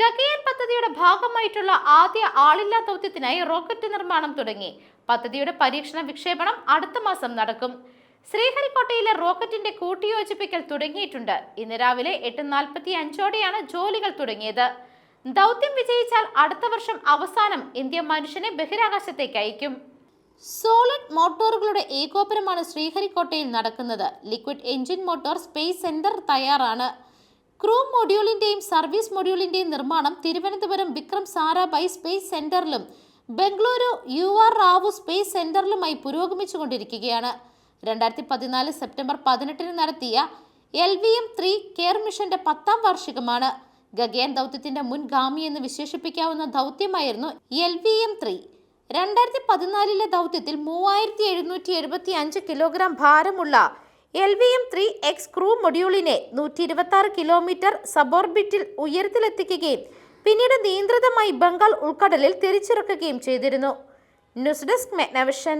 ഗഗയൻ പദ്ധതിയുടെ ഭാഗമായിട്ടുള്ള ആദ്യ ആളില്ലാ ദൗത്യത്തിനായി റോക്കറ്റ് നിർമ്മാണം തുടങ്ങി. പദ്ധതിയുടെ പരീക്ഷണ വിക്ഷേപണം അടുത്ത മാസം നടക്കും. ശ്രീഹരിക്കോട്ടയിലെ റോക്കറ്റിന്റെ കൂട്ടിയോജിപ്പിക്കൽ തുടങ്ങിയിട്ടുണ്ട്. ഇന്ന് രാവിലെ എട്ട് നാൽപ്പത്തി അഞ്ചോടെയാണ് ജോലികൾ തുടങ്ങിയത്. ദൗത്യം വിജയിച്ചാൽ അടുത്ത വർഷം അവസാനം ഇന്ത്യ മനുഷ്യനെ ബഹിരാകാശത്തേക്ക് അയക്കും. സോളിഡ് മോട്ടോറുകളുടെ ഏകോപനമാണ് ശ്രീഹരിക്കോട്ടയിൽ നടക്കുന്നത്. Liquid engine motor Space Centre തയ്യാറാണ്. ക്രൂ മൊഡ്യൂളിന്റെയും സർവീസ് മൊഡ്യൂളിന്റെയും നിർമ്മാണം Thiruvananthapuram Vikram Sarabhai space സെന്ററിലും Bengaluru U R Rao Space സെന്ററിലുമായി പുരോഗമിച്ചുകൊണ്ടിരിക്കുകയാണ്. രണ്ടായിരത്തി പതിനാല് സെപ്റ്റംബർ പതിനെട്ടിന് നടത്തിയ L V M three CARE മിഷന്റെ പത്താം വാർഷികമാണ്. ഗഗയാൻ ദൗത്യത്തിന്റെ മുൻഗാമി എന്ന് വിശേഷിപ്പിക്കാവുന്ന ദൗത്യമായിരുന്നു എൽ വി എം ത്രീ. രണ്ടായിരത്തി പതിനാലിലെ ദൗത്യത്തിൽ മൂവായിരത്തി എഴുന്നൂറ്റി എഴുപത്തി അഞ്ച് കിലോഗ്രാം ഭാരമുള്ള L V M three X crew മൊഡ്യൂളിനെ നൂറ്റി ഇരുപത്തി ആറ് കിലോമീറ്റർ സബോർബിറ്റിൽ ഉയരത്തിലെത്തിക്കുകയും പിന്നീട് നിയന്ത്രിതമായി ബംഗാൾ ഉൾക്കടലിൽ തിരിച്ചിറക്കുകയും ചെയ്തിരുന്നു. News desk മെഗ്നവിഷൻ.